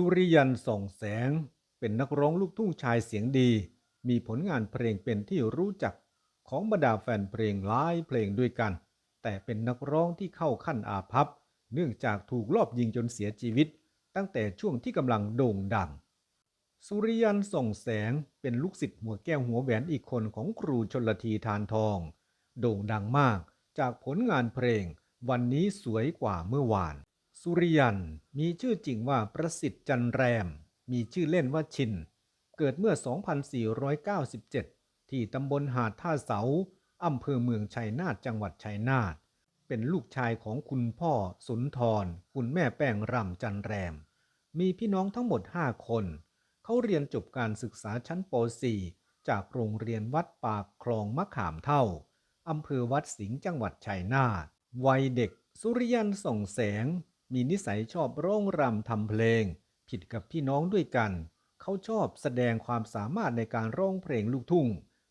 สุริยันส่องแสง เป็นนักร้องลูกทุ่งชายเสียงดี มีผลงานเพลงเป็นที่รู้จักของบรรดาแฟนเพลงหลายเพลงด้วยกัน แต่เป็นนักร้องที่เข้าขั้นอาภัพ เนื่องจากถูกลอบยิงจนเสียชีวิต ตั้งแต่ช่วงที่กำลังโด่งดัง สุริยันส่องแสงเป็นลูกศิษย์หัวแก้วหัวแหวนอีกคนของครูชนลทีทานทอง โด่งดังมากจากผลงานเพลงวันนี้สวยกว่าเมื่อวาน สุริยัน มีชื่อจริงว่าประสิทธิ์จันแรม มีชื่อเล่นว่าชิน เกิดเมื่อ 2497 ที่ตำบลหาดท่าเสา อำเภอเมืองชัยนาทจังหวัดชัยนาท เป็นลูกชายของคุณพ่อสุนทร คุณแม่แป้งรำจันแรม มีพี่น้องทั้งหมด 5 คน เขาเรียนจบการศึกษาชั้นป .4 จากโรงเรียนวัดปากคลองมะขามเท่า อำเภอวัดสิงห์จังหวัดชัยนาท วัยเด็กสุริยันส่องแสง มีนิสัยชอบร้องรำทำเพลง ผิดกับพี่น้องด้วยกัน เขาชอบแสดงความสามารถในการร้องเพลงลูกทุ่ง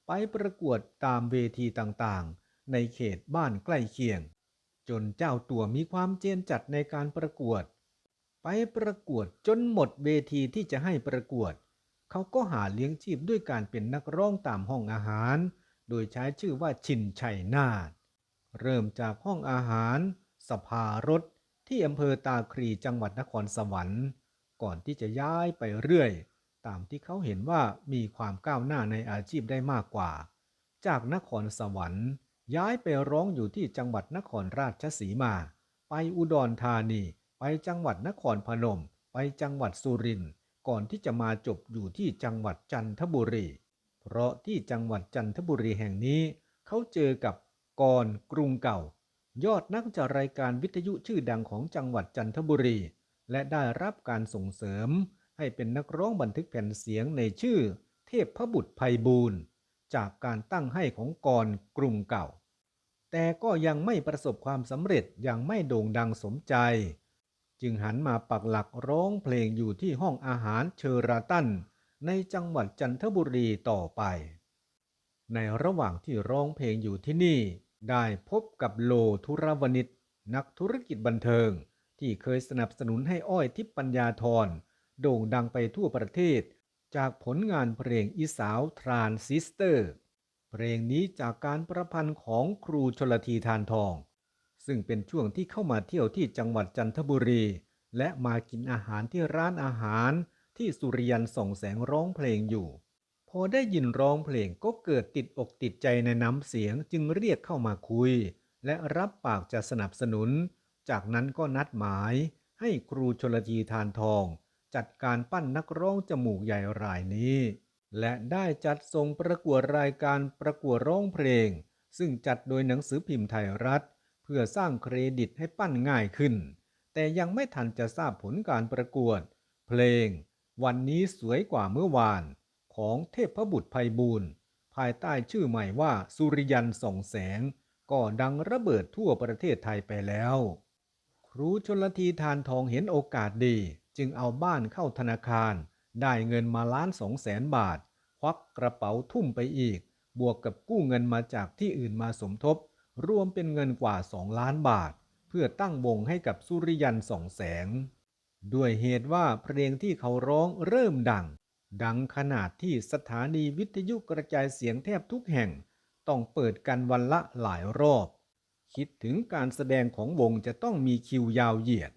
ไปประกวดตามเวทีต่างๆ ในเขตบ้านใกล้เคียง จนเจ้าตัวมีความเจนจัดในการประกวด ไปประกวดจนหมดเวทีที่จะให้ประกวด เขาก็หาเลี้ยงชีพด้วยการเป็นนักร้องตามห้องอาหาร โดยใช้ชื่อว่าชินชัยนาทเริ่มจากห้องอาหาร สภารถ ที่อำเภอตาครีจังหวัดนครสวรรค์ ก่อนที่จะย้ายไปเรื่อย ตามที่เขาเห็นว่ามีความก้าวหน้าในอาชีพได้มากกว่า จากนครสวรรค์ย้ายไปร้องอยู่ที่จังหวัดนครราชสีมา ไปอุดรธานี ไปจังหวัดนครพนม ไปจังหวัดสุรินทร์ ก่อนที่จะมาจบอยู่ที่จังหวัดจันทบุรี เพราะที่จังหวัดจันทบุรีแห่งนี้ เขาเจอกับกรกรุงเก่า ยอดนักจัดรายการวิทยุชื่อดังของจังหวัดจันทบุรี และได้รับการส่งเสริม ให้เป็นนักร้องบันทึกแผ่นเสียงในชื่อ เทพพบุตรไพบูลย์จากการตั้งให้ของกรกรุงเก่า แต่ก็ยังไม่ประสบความสำเร็จยังไม่โด่งดังสมใจ จึงหันมาปักหลักร้องเพลงอยู่ที่ห้องอาหารเชอราตันในจังหวัดจันทบุรีต่อไป ในระหว่างที่ร้องเพลงอยู่ที่นี่ ได้พบกับโลธุรวนิชนักธุรกิจบันเทิง ที่เคยสนับสนุนให้อ้อยทิพย์ปัญญาธรโด่งดังไปทั่วประเทศ จากผลงานเพลงอีสาวทรานซิสเตอร์ เพลงนี้จากการประพันธ์ของครูชลทีทานทอง ซึ่งเป็นช่วงที่เข้ามาเที่ยวที่จังหวัดจันทบุรี และมากินอาหารที่ร้านอาหารที่สุริยันส่องแสงร้องเพลงอยู่ พอได้ยินร้องเพลงก็เกิดติดอกติดใจในน้ำเสียงจึงเรียกเข้ามาคุย และรับปากจะสนับสนุน จากนั้นก็นัดหมายให้ครูชลทีทานทอง จัดการปั้นนักร้องจมูกใหญ่รายนี้ และได้จัดส่งประกวดรายการประกวดร้องเพลง ซึ่งจัดโดยหนังสือพิมพ์ไทยรัฐ เพื่อสร้างเครดิตให้ปั้นง่ายขึ้น แต่ยังไม่ทันจะทราบผลการประกวด เพลง วันนี้สวยกว่าเมื่อวาน ของเทพบุตรไพบูลย์ภายใต้ชื่อใหม่ว่าสุริยันส่องแสง ก็ดังระเบิดทั่วประเทศไทยไปแล้ว ครูชนลทีทานทองเห็นโอกาสดี จึงเอาบ้านเข้าธนาคาร ได้เงินมาล้านสองแสนบาท ควักกระเป๋าทุ่มไปอีก บวกกับกู้เงินมาจากที่อื่นมาสมทบ รวมเป็นเงินกว่า2ล้านบาท เพื่อตั้งวงให้กับสุริยันส่องแสง ด้วยเหตุว่าเพลงที่เขาร้องเริ่มดัง ดังขนาดที่สถานีวิทยุกระจายเสียงแทบทุกแห่ง ต้องเปิดกันวันละหลายรอบ คิดถึงการแสดงของวงจะต้องมีคิวยาวเหยียด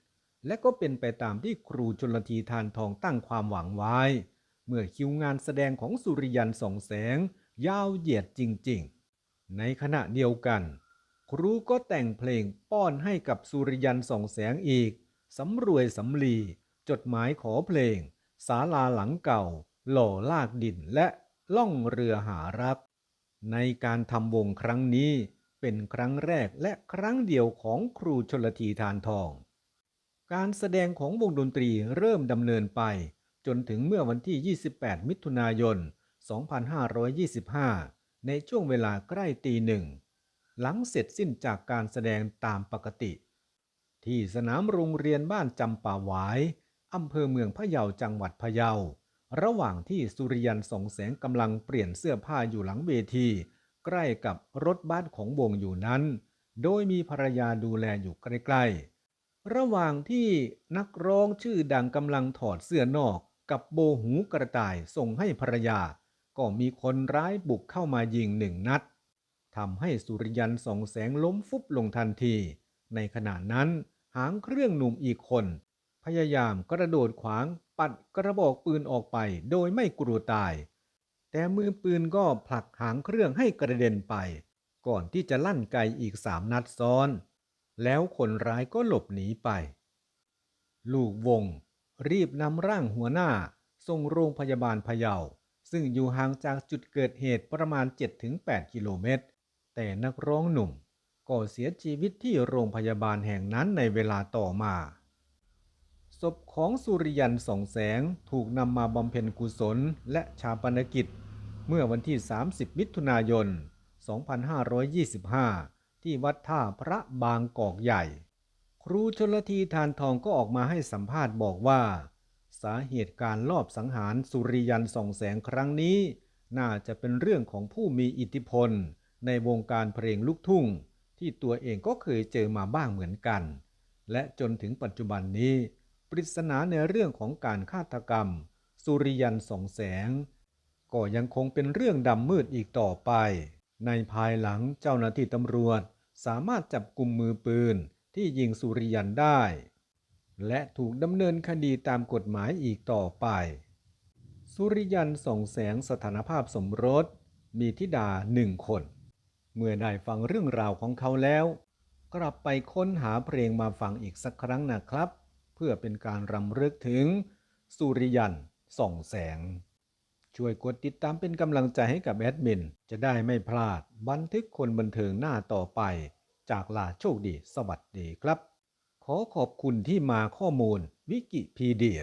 และก็เป็นไปตามที่ครูชนลทีทานทองตั้งความหวังไว้ เมื่อคิวงานแสดงของสุริยันส่องแสง ยาวเหยียดจริง ๆ ในขณะเดียวกัน ครูก็แต่งเพลงป้อนให้กับสุริยันส่องแสงอีกสำรวยสำลี จดหมายขอเพลง ศาลาหลังเก่า หล่อลากดินและล่องเรือหารักในการทำวงครั้งนี้เป็นครั้งแรกและครั้งเดียวของครูชนลทีทานทอง การแสดงของวงดนตรีเริ่มดำเนินไป จนถึงเมื่อวันที่ 28 มิถุนายน 2525 ในช่วงเวลาใกล้ตีหนึ่ง หลังเสร็จสิ้นจากการแสดงตามปกติ ที่สนามโรงเรียนบ้านจำป่าหวาย อำเภอเมืองพะเยาจังหวัดพะเยา ระหว่างที่สุริยันส่องแสงกำลังเปลี่ยนเสื้อผ้าอยู่หลังเวที ใกล้กับรถบ้านของวงอยู่นั้น โดยมีภรรยาดูแลอยู่ใกล้ๆ ระหว่างที่นักร้องชื่อดังกำลังถอดเสื้อนอกกับโบหูกระต่ายส่งให้ภรรยา ก็มีคนร้ายบุกเข้ามายิงหนึ่งนัดทำให้สุริยันส่องแสงล้มฟุบลงทันที ในขณะนั้นหางเครื่องหนุ่มอีกคน ยายามกระโดดขวางปัดกระบอกปืนออกไปโดยไม่กลัวตาย แต่มือปืนก็ผลักหางเครื่องให้กระเด็นไป ก่อนที่จะลั่นไกอีกสามนัดซ้อน แล้วคนร้ายก็หลบหนีไป ลูกวง รีบนำร่างหัวหน้าส่งโรงพยาบาลพะเยา ซึ่งอยู่ห่างจากจุดเกิดเหตุประมาณ 7-8 กิโลเมตร แต่นักร้องหนุ่มก็เสียชีวิตที่โรงพยาบาลแห่งนั้นในเวลาต่อมา ศพของสุริยันส่องแสงถูกนำมาบำเพ็ญกุศลและชาปนกิจ เมื่อวันที่ 30 มิถุนายน 2525 ที่วัดท่าพระบางกอกใหญ่ ครูชนลทีทานทองก็ออกมาให้สัมภาษณ์บอกว่า สาเหตุการลอบสังหารสุริยันส่องแสงครั้งนี้ น่าจะเป็นเรื่องของผู้มีอิทธิพล ในวงการเพลงลูกทุ่ง ที่ตัวเองก็เคยเจอมาบ้างเหมือนกัน และจนถึงปัจจุบันนี้ ปริศนาในเรื่องของการฆาตกรรม สุริยันส่องแสง ก็ยังคงเป็นเรื่องดำมืดอีกต่อไป ในภายหลังเจ้าหน้าที่ตำรวจสามารถจับกลุ่มมือปืนที่ยิงสุริยันได้ และถูกดำเนินคดีตามกฎหมายอีกต่อไป สุริยันส่องแสงสถานภาพสมรส มีธิดาหนึ่งคน เมื่อได้ฟังเรื่องราวของเขาแล้ว กลับไปค้นหาเพลงมาฟังอีกสักครั้งนะครับ พื่อเป็นการรำลึกถึงสุริยันส่องแสง ช่วยกดติดตามเป็นกำลังใจให้กับแอดมิน จะได้ไม่พลาดบันทึกคนบันเทิงหน้าต่อไป จากลาโชคดี สวัสดีครับ ขอขอบคุณที่มาข้อมูลวิกิพีเดีย